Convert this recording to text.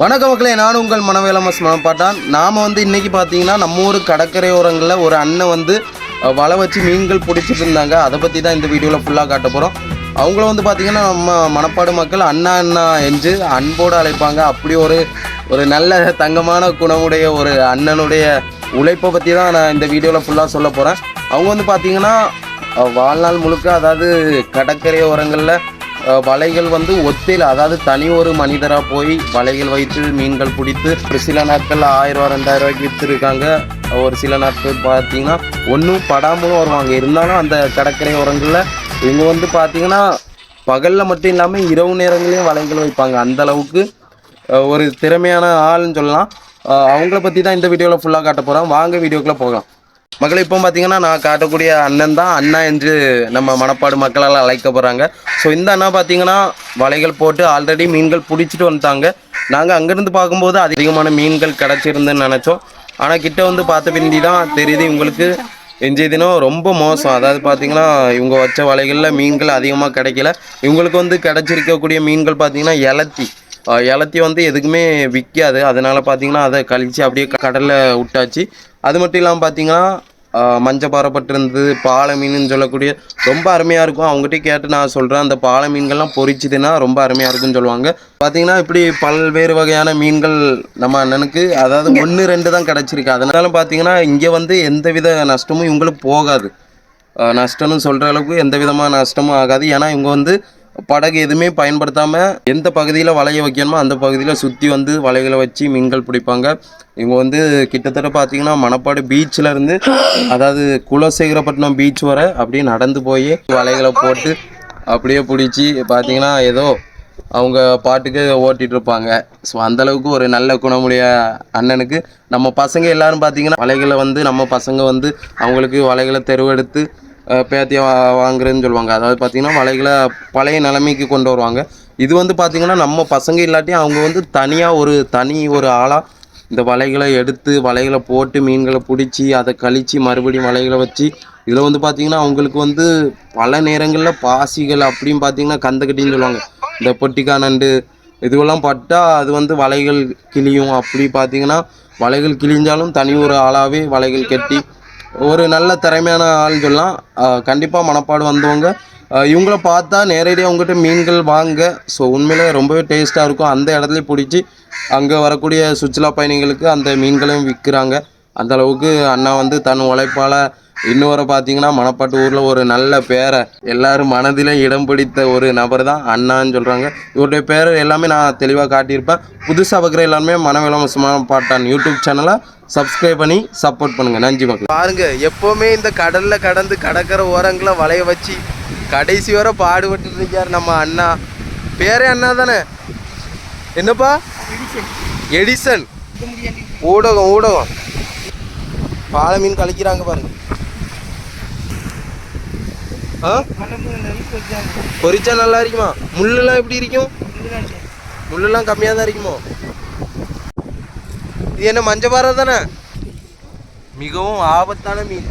வணக்க மக்களே நானும் உங்கள் மனவேலமஸ் மனப்பாட்டான். நாம் வந்து இன்றைக்கி பார்த்தீங்கன்னா நம்ம ஊர் கடற்கரையோரங்களில் ஒரு அண்ணன் வந்து வலை வச்சு மீன்கள் பிடிச்சிட்டு இருந்தாங்க. அதை பற்றி தான் இந்த வீடியோவில் ஃபுல்லாக காட்ட போகிறோம் அவங்கள வந்து பார்த்திங்கன்னா நம்ம மணப்பாடு மக்கள் அண்ணா அண்ணா என்று அன்போடு அழைப்பாங்க. அப்படி ஒரு ஒரு நல்ல தங்கமான குணமுடைய ஒரு அண்ணனுடைய உழைப்பை பற்றி தான் நான் இந்த வீடியோவில் ஃபுல்லாக சொல்ல போகிறேன் அவங்க வந்து பார்த்திங்கன்னா வாழ்நாள் முழுக்க அதாவது கடற்கரை ஓரங்களில் வலைகள் வந்து ஒத்தையில் அதாவது தனி ஒரு மனிதராக போய் வலைகள் வைத்து மீன்கள் பிடித்து ஒரு சில நாட்கள் ஆயிரம் ரூபா ரெண்டாயிரம் ரூபாய்க்கு விற்றுருக்காங்க ஒரு சில நாட்கள் பார்த்தீங்கன்னா ஒன்றும் படாமலும் வருவாங்க. இருந்தாலும் அந்த கடற்கரை ஓரங்களில் இவங்க வந்து பார்த்தீங்கன்னா பகலில் மட்டும் இல்லாமல் இரவு நேரங்களையும் வலைகள் வைப்பாங்க. அந்த அளவுக்கு ஒரு திறமையான ஆள்னு சொல்லலாம். அவங்கள பற்றி தான் இந்த வீடியோவில் ஃபுல்லாக காட்ட போகிறோம் வாங்க வீடியோக்குள்ளே போகலாம். மக்களை இப்போ பார்த்தீங்கன்னா நான் காட்டக்கூடிய அண்ணன் தான் அண்ணா என்று நம்ம மணப்பாடு மக்களால் அழைக்க போகிறாங்க ஸோ இந்த அண்ணா பார்த்தீங்கன்னா வலைகள் போட்டு ஆல்ரெடி மீன்கள் பிடிச்சிட்டு வந்துட்டாங்க. நாங்கள் அங்கேருந்து பார்க்கும்போது அதிகமான மீன்கள் கிடச்சிருந்துன்னு நினச்சோம். ஆனால் கிட்ட வந்து பார்த்த பிந்தி தான் தெரியுது இவங்களுக்கு. இன்றைய தினம் ரொம்ப மோசம். அதாவது பார்த்தீங்கன்னா இவங்க வச்ச வலைகளில் மீன்கள் அதிகமாக கிடைக்கல. இவங்களுக்கு வந்து கிடச்சிருக்கக்கூடிய மீன்கள் பார்த்தீங்கன்னா இலத்தி இலத்தி வந்து எதுக்குமே விற்காது. அதனால் பார்த்தீங்கன்னா அதை கழிச்சு அப்படியே கடலில் விட்டாச்சு. அது மட்டும் இல்லாமல் பார்த்தீங்கன்னா மஞ்சள் பாறைப்பட்டிருந்தது பாலை மீனுன்னு சொல்லக்கூடிய ரொம்ப அருமையாக இருக்கும். அவங்ககிட்ட கேட்டு நான் சொல்கிறேன் அந்த பாலை மீன்கள்லாம் பொரிச்சுதுன்னா ரொம்ப அருமையாக இருக்குன்னு சொல்லுவாங்க. பார்த்தீங்கன்னா இப்படி பல்வேறு வகையான மீன்கள் நம்ம அண்ணனுக்கு அதாவது ஒன்று ரெண்டு தான் கிடச்சிருக்கு. அதனால பார்த்தீங்கன்னா இங்கே வந்து எந்தவித நஷ்டமும் இவங்களுக்கு போகாது. நஷ்டம்னு சொல்கிற அளவுக்கு எந்த விதமான நஷ்டமும் ஆகாது. ஏன்னா இவங்க வந்து படகு எதுவுமே பயன்படுத்தாமல் எந்த பகுதியில் வலைய வைக்கணுமோ அந்த பகுதியில் சுற்றி வந்து வலைகளை வச்சு மீன்கள் பிடிப்பாங்க. இவங்க வந்து கிட்டத்தட்ட பார்த்தீங்கன்னா மணப்பாடு பீச்சில் இருந்து அதாவது குலசேகரப்பட்டினம் பீச் வரை அப்படியே நடந்து போய் வலைகளை போட்டு அப்படியே பிடிச்சி பார்த்தீங்கன்னா ஏதோ அவங்க பாட்டுக்கு ஓட்டிகிட்டு இருப்பாங்க. ஸோ அந்தளவுக்கு ஒரு நல்ல குணமுடைய அண்ணனுக்கு. நம்ம பசங்க எல்லாரும் பார்த்தீங்கன்னா வலைகளை வந்து நம்ம பசங்க வந்து அவங்களுக்கு வலைகளை தெருவெடுத்து பேத்தியை வா வாங்குறேன்னு சொல்லுவாங்க. அதாவது பார்த்தீங்கன்னா வலைகளை பழைய நிலைமைக்கு கொண்டு வருவாங்க. இது வந்து பார்த்திங்கன்னா நம்ம பசங்க இல்லாட்டியும் அவங்க வந்து தனியாக ஒரு தனி ஒரு ஆளாக இந்த வலைகளை எடுத்து வலைகளை போட்டு மீன்களை பிடிச்சி அதை கழித்து மறுபடியும் வலைகளை வச்சு இதில் வந்து பார்த்தீங்கன்னா அவங்களுக்கு வந்து பல நேரங்களில் பாசிகள் அப்படின்னு பார்த்தீங்கன்னா கந்தக்கட்டின்னு சொல்லுவாங்க. இந்த பொட்டிக்கா நண்டு இதுவெல்லாம் பட்டால் அது வந்து வலைகள் கிழியும். அப்படி பார்த்தீங்கன்னா வலைகள் கிழிஞ்சாலும் தனி ஒரு ஆளாகவே வலைகள் கட்டி ஒரு நல்ல திறமையான ஆள்னு சொல்லலாம். கண்டிப்பாக மனப்பாடு வந்தவங்க. இவங்கள பார்த்தா நேரடியாக அவங்ககிட்ட மீன்கள் வாங்க. ஸோ உண்மையிலே ரொம்பவே டேஸ்ட்டாக இருக்கும். அந்த இடத்துல பிடிச்சி அங்கே வரக்கூடிய சுற்றுலா பயணிகளுக்கு அந்த மீன்களையும் விற்கிறாங்க அந்த அளவுக்கு அண்ணா வந்து தன் உழைப்பால் இன்னொரு பார்த்தீங்கன்னா மணப்பாட்டு ஊரில் ஒரு நல்ல பேரை எல்லாரும் மனதில் இடம் பிடித்த ஒரு நபர் தான் அண்ணான்னு சொல்கிறாங்க இவருடைய பேர் எல்லாமே நான் தெளிவாக காட்டியிருப்பேன். புதுசாக பார்க்குற எல்லாருமே மனவிலமசமான பாட்டான் யூடியூப் சேனலை சப்ஸ்கிரைப் பண்ணி சப்போர்ட் பண்ணுங்கள் நன்றி மக்கள். பாருங்கள் எப்போவுமே இந்த கடலில் கடந்து கடற்கரை ஓரங்களை வளைய வச்சு கடைசி வரை பாடுபட்டு இருக்கார் நம்ம அண்ணா. பேரே அண்ணா தானே? என்னப்பா? எடிசன். ஊடகம் ஊடகம். பாலை மீன் கழிக்கிறாங்க பாருங்க. ஆ? பொரிச்சா நல்லா இருக்குமா? முள்ளெல்லாம் எப்படி இருக்கும்? முள்ளெல்லாம் கம்மியாக தான் இருக்குமோ? இது என்ன மஞ்சள் பாறை தானே? மிகவும் ஆபத்தான மீன்.